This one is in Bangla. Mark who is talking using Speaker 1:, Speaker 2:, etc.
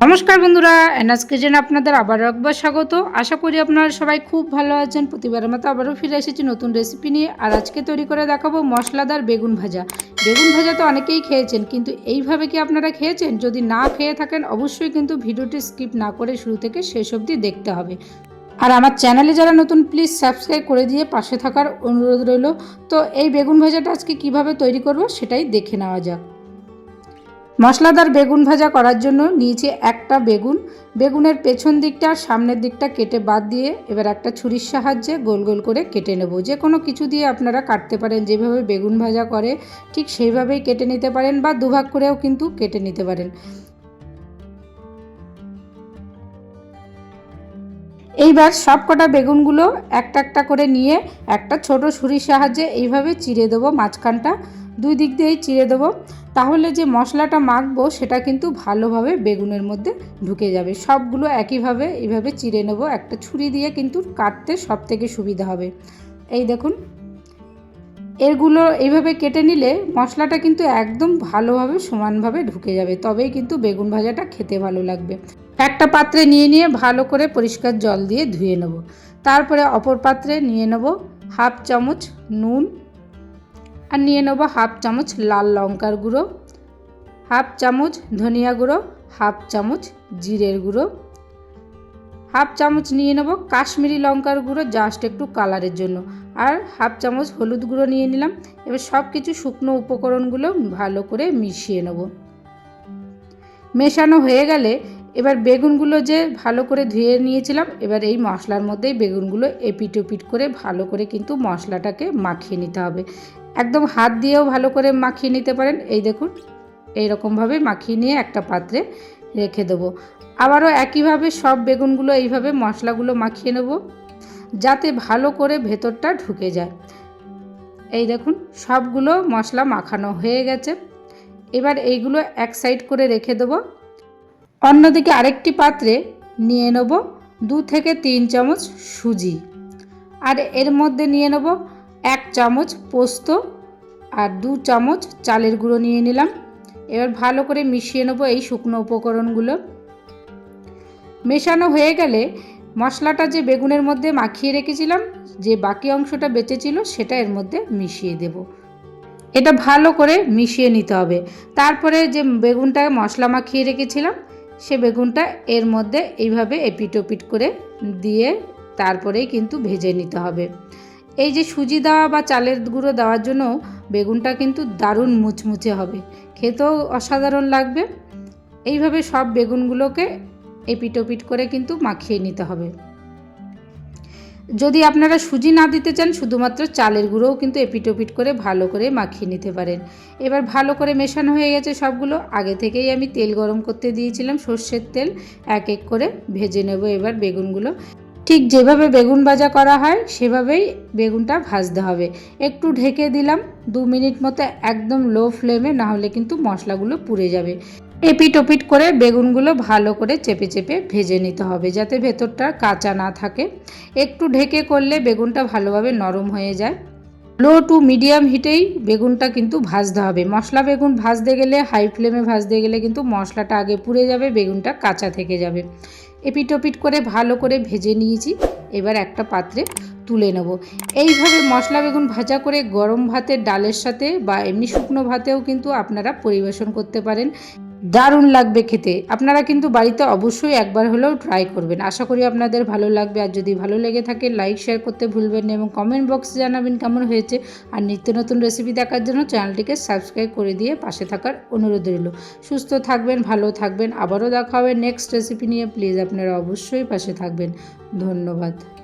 Speaker 1: নমস্কার বন্ধুরা এনআস কিচেন আপনাদের আবার একবার স্বাগত। আশা করি আপনারা সবাই খুব ভালো আছেন। প্রতিবারের মতো আবারও ফিরে এসেছি নতুন রেসিপি নিয়ে। আর আজকে তৈরি করে দেখাবো মশলাদার বেগুন ভাজা। বেগুন ভাজা তো অনেকেই খেয়েছেন, কিন্তু এইভাবে কি আপনারা খেয়েছেন? যদি না খেয়ে থাকেন, অবশ্যই কিন্তু ভিডিওটি স্কিপ না করে শুরু থেকে শেষ অবধি দেখতে হবে। আর আমার চ্যানেলে যারা নতুন প্লিজ সাবস্ক্রাইব করে দিয়ে পাশে থাকার অনুরোধ রইল। তো এই বেগুন ভাজাটা আজকে কীভাবে তৈরি করব সেটাই দেখে নেওয়া যাক। মশলাদার বেগুন ভাজা করার জন্য নিয়েছি একটা বেগুন। বেগুনের পেছন দিকটা আর সামনের দিকটা কেটে বাদ দিয়ে এবার একটা ছুরির সাহায্যে গোল গোল করে কেটে নেব। যে কোনো কিছু দিয়ে আপনারা কাটতে পারেন, যেভাবে বেগুন ভাজা করে ঠিক সেইভাবেই কেটে নিতে পারেন বা দুভাগ করেও কিন্তু কেটে নিতে পারেন। এইবার সব কটা বেগুনগুলো একটা একটা করে নিয়ে একটা ছোট ছুরির সাহায্যে এইভাবে চিড়ে দেবো মাঝখানটা। দুই দিক দিয়েই চিড়ে দেবো। তাহলে যে মশলাটা মাখবো, সেটা কিন্তু ভালোভাবে বেগুনের মধ্যে ঢুকে যাবে। সবগুলো একইভাবে, এইভাবে চিড়ে নেব। একটা ছুরি দিয়ে কিন্তু কাটতে সব থেকে সুবিধা হবে। এই দেখুন, এরগুলো এইভাবে কেটে নিলে মশলাটা কিন্তু একদম ভালোভাবে, সমানভাবে ঢুকে যাবে। তবেই কিন্তু বেগুন ভাজাটা খেতে ভালো লাগবে। একটা পাত্রে নিয়ে নিয়ে ভালো করে পরিষ্কার জল দিয়ে ধুয়ে নেব। তারপরে অপর পাত্রে নিয়ে নেব হাফ চামচ নুন আর নিয়ে নেব হাফ চামচ লাল লঙ্কার গুঁড়ো, হাফ চামচ ধনিয়া গুঁড়ো, হাফ চামচ জিরের গুঁড়ো, হাফ চামচ নিয়ে নেব কাশ্মীরি লঙ্কার গুঁড়ো জাস্ট একটু কালারের জন্য। আর হাফ চামচ হলুদ গুঁড়ো নিয়ে নিলাম, এবার সব কিছু শুকনো উপকরণগুলো ভালো করে মিশিয়ে নেব। মেশানো হয়ে গেলে এবার বেগুনগুলো যে ভালো করে ধুয়ে নিয়েছিলাম, এবার এই মশলার মধ্যেই বেগুনগুলো এপিট ওপিট করে ভালো করে কিন্তু মশলাটাকে মাখিয়ে নিতে হবে। একদম হাত দিয়েও ভালো করে মাখিয়ে নিতে পারেন। এই দেখুন, এইরকমভাবে মাখিয়ে নিয়ে একটা পাত্রে রেখে দেবো। আবারও একইভাবে সব বেগুনগুলো এইভাবে মশলাগুলো মাখিয়ে নেব, যাতে ভালো করে ভেতরটা ঢুকে যায়। এই দেখুন, সবগুলো মশলা মাখানো হয়ে গেছে। এবার এইগুলো এক সাইড করে রেখে দেবো। অন্যদিকে আরেকটি পাত্রে নিয়ে নেব দু থেকে তিন চামচ সুজি। আর এর মধ্যে নিয়ে নেব এক চামচ পোস্ত আর দু চামচ চালের গুঁড়ো নিয়ে নিলাম। এবার ভালো করে মিশিয়ে নেব এই শুকনো উপকরণগুলো। মেশানো হয়ে গেলে মশলাটা যে বেগুনের মধ্যে মাখিয়ে রেখেছিলাম, যে বাকি অংশটা বেঁচেছিল সেটা এর মধ্যে মিশিয়ে দেব। এটা ভালো করে মিশিয়ে নিতে হবে। তারপরে যে বেগুনটা মশলা মাখিয়ে রেখেছিলাম, সে বেগুনটা এর মধ্যে এইভাবে এপিট ওপিট করে দিয়ে তারপরেই কিন্তু ভেজে নিতে হবে। এই যে সুজি দেওয়া বা চালের গুঁড়ো দেওয়ার জন্য বেগুনটা কিন্তু দারুণ মুচমুচে হবে। খেতেও অসাধারণ লাগবে। এইভাবে সব বেগুনগুলোকে এপিট ওপিট করে কিন্তু মাখিয়ে নিতে হবে। যদি আপনারা সুজি না দিতে চান, শুধুমাত্র চালের গুঁড়োও কিন্তু এপিট ওপিট করে ভালো করে মাখিয়ে নিতে পারেন। এবার ভালো করে মেশানো হয়ে গেছে সবগুলো। আগে থেকেই আমি তেল গরম করতে দিয়েছিলাম সর্ষের তেল। এক এক করে ভেজে নেব এবার বেগুনগুলো। ঠিক যেভাবে বেগুন ভাজা করা হয়, সেভাবেই বেগুনটা ভাজতে হবে। একটু ঢেকে দিলাম, দু মিনিট মতো একদম লো ফ্লেমে না হলে কিন্তু মশলাগুলো পুড়ে যাবে। এপিট ওপিট করে বেগুনগুলো ভালো করে চেপে চেপে ভেজে নিতে হবে, যাতে ভেতরটা কাঁচা না থাকে। একটু ঢেকে করলে বেগুনটা ভালোভাবে নরম হয়ে যায়। লো টু মিডিয়াম হিটেই বেগুনটা কিন্তু ভাজতে হবে। মশলা বেগুন ভাজতে গেলে হাই ফ্লেমে ভাজতে গেলে কিন্তু মশলাটা আগে পুড়ে যাবে, বেগুনটা কাঁচা থেকে যাবে। এপিট ওপিট করে ভালো করে ভেজে নিয়েছি। এবার একটা পাত্রে তুলে নেব। এইভাবে মশলা বেগুন ভাজা করে গরম ভাতের ডালের সাথে বা এমনি শুকনো ভাতেও কিন্তু আপনারা পরিবেশন করতে পারেন। দারুণ লাগবে খেতে। আপনারা কিন্তু বাড়িতে অবশ্যই একবার হলেও ট্রাই করবেন। আশা করি আপনাদের ভালো লাগবে। আর যদি ভালো লেগে থাকে লাইক শেয়ার করতে ভুলবেন না এবং কমেন্ট বক্সে জানাবেন কেমন হয়েছে। আর নিত্য নতুন রেসিপি দেখার জন্য চ্যানেলটিকে সাবস্ক্রাইব করে দিয়ে পাশে থাকার অনুরোধ রইল। সুস্থ থাকবেন, ভালো থাকবেন। আবারও দেখা হবে নেক্সট রেসিপি নিয়ে। প্লিজ আপনারা অবশ্যই পাশে থাকবেন। ধন্যবাদ।